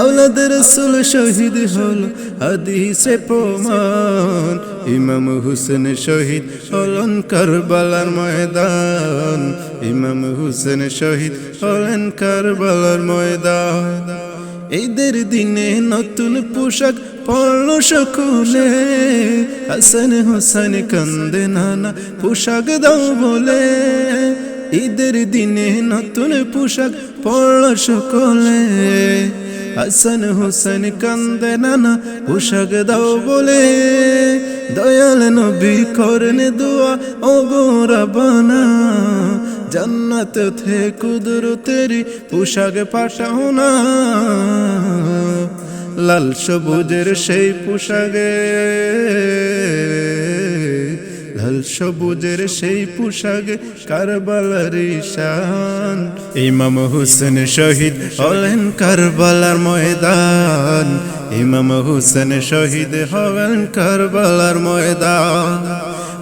আওলাদ রসুল শহীদ হল, হাদিসে প্রমাণ। ইমাম হুসেন শহীদ হলেন কারবালার ময়দান। ইমাম হুসেন শহীদ হলেন কারবালার ময়দান। ঈদের দিনে নতুন পোশাক পড়ল সকলে। হাসান হোসেন কান্দে নানা পোশাক দাও বলে। ঈদের দিনে নতুন পোশাক পড়ল সকলে। হাসান হোসেন কান্দে নানা পোশাক দাও বলে। দয়াল নবী করেন দোয়া ও গোরাবানা জান্নাত থে কুদরতেরি পোশাক পাঠাও না। লাল সবুজের সেই পোশাকে লাল সবুজের সেই পোশাক কারবালার ঈশান। ইমাম হোসেন শহীদ হলেন কারবালার ময়দান। ইমাম হুসেন শহীদ হলেন কারবালার ময়দান।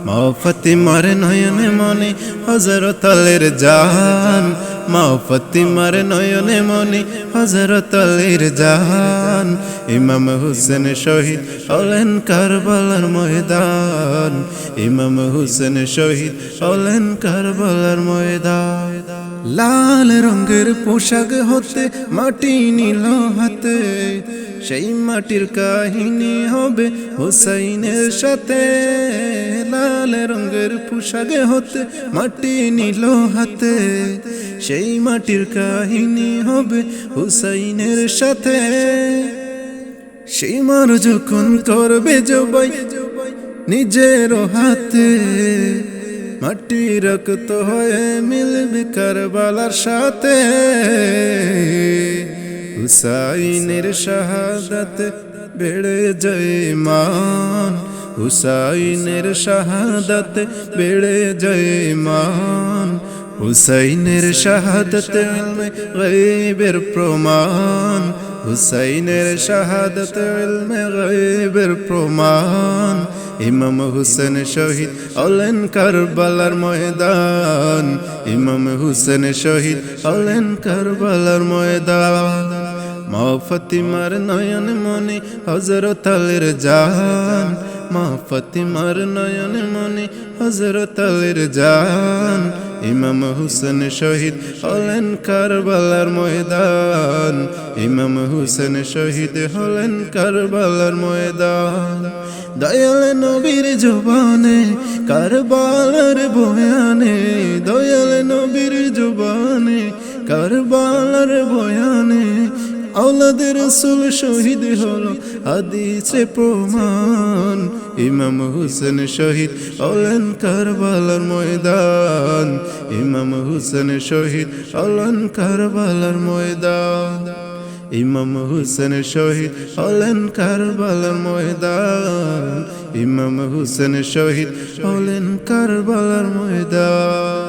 মা ফতিমার নয়নে মনে হজরত আলের জান। মা ফতিমার নয়নে মনে হজরত আলের জান ইমাম হুসেন শহীদ হলেন কারবালার ময়দান। ইমাম হুসেন শহীদ হলেন কারবালার ময়দান। লাল রঙের পোশাক হতে মাটি নিল হাতে, সেই মাটির কাহিনী হবে হুসাইনের সাথে। লাল রঙের পোশাকে হতে মাটি নিল হাতে সেই মাটির কাহিনী হবে হুসাইনের সাথে। সেই মার যখন করবে জবাই নিজের হাতে, মাটি রক্ত হয়ে মিলবে কারবালার সাথে। হুসাইনের শাহাদাত বেড়ে যায় মান, হুসাইনের শাহাদাত বেড়ে যায় মান হুসাইনের শাহাদাত ইলমে গায়বের প্রমাণ, হুসাইনের শাহাদাত ইলমে গায়বের প্রমাণ। ইমাম হুসেন শহীদ হলেন কারবালার ময়দান। ইমাম হুসেন শহীদ হলেন কারবালার ময়দান। মা ফতিমার নয়ন মনে হজরত আলের জান। মা ফতিমার নয়ন মনে হজরত আলের জান। ইমাম হুসেন শহীদ হলেন কারবালার ময়দান। ইমাম হুসেন শহীদ হলেন কারবালার ময়দান। দয়াল নবীর জবানে, কারবালার বয়ানে, দয়াল নবীর জবানে, কারবালার বয়ানে আওলাদের রসুল শহীদ হলো, হাদিসে প্রমাণ। ইমাম হুসেন শহীদ হলেন কারবালার ময়দান। ইমাম হুসেন শহীদ হলেন কারবালার ময়দান। ইমাম হুসেন শহীদ হলেন কারবালার ময়দান। ইমাম হুসেন শহীদ হলেন কারবালার ময়দান।